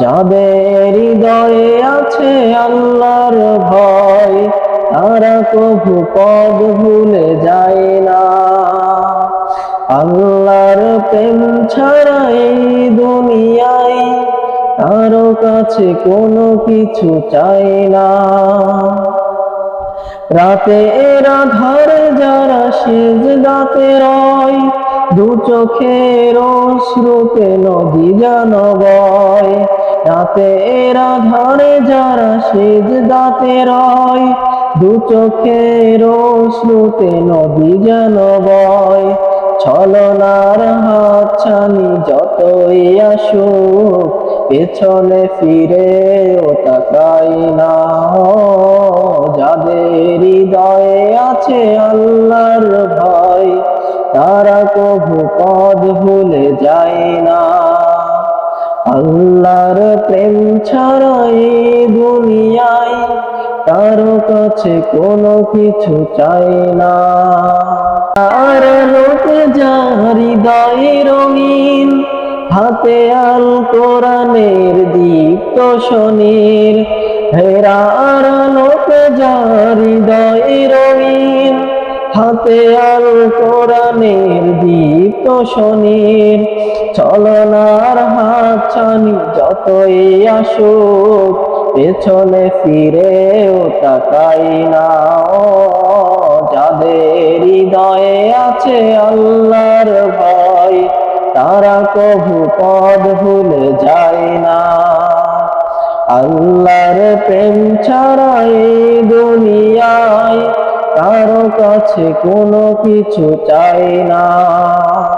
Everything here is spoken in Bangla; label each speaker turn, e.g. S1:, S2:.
S1: যাদের হৃদয়ে আছে আল্লাহর ভয়, তারা কভু পদ ভুলে যায় না। আল্লাহর প্রেম ছাড়া এই দুনিয়ায় কারও কাছে কোনো কিছু চাই না। রাতে এরা ধারে যারা সেজ দাতে রয়, দু চোখের শ্রুতে নদী যেন বয় রাতে এরা ধারে যারা সেজ দাতে রয়, দু চোখের শ্রুতে নদী যেন বয়। ছলনার হাত ছানি যতই আসুক, পেছনে ফিরে ও তাকাই না। যাদের হৃদয়ে আছে আল্লাহর ভয়, তারা কভু পদ ভুলে যায় না। আল্লাহর প্রেম ছাড়া এই দুনিয়ায় কারও কাছে কোনো কিছু চাই না। আর লোক যার হৃদয় রঙিন, হাতে আল কোরআনের দীপ্ত শনির হেরার লোক যার হৃদয় হাতে আল কোরআনের দীপ্ত শনির চলনার হাত ছানি, যতই আসুক, পেছনে ফিরে ও তাকাই না যাদের হৃদয়ে আছে আল্লাহর ভয়, তারা কভু পদ ভুলে যায় না। আল্লাহর প্রেম কাছে কোনো কিছু চাই না।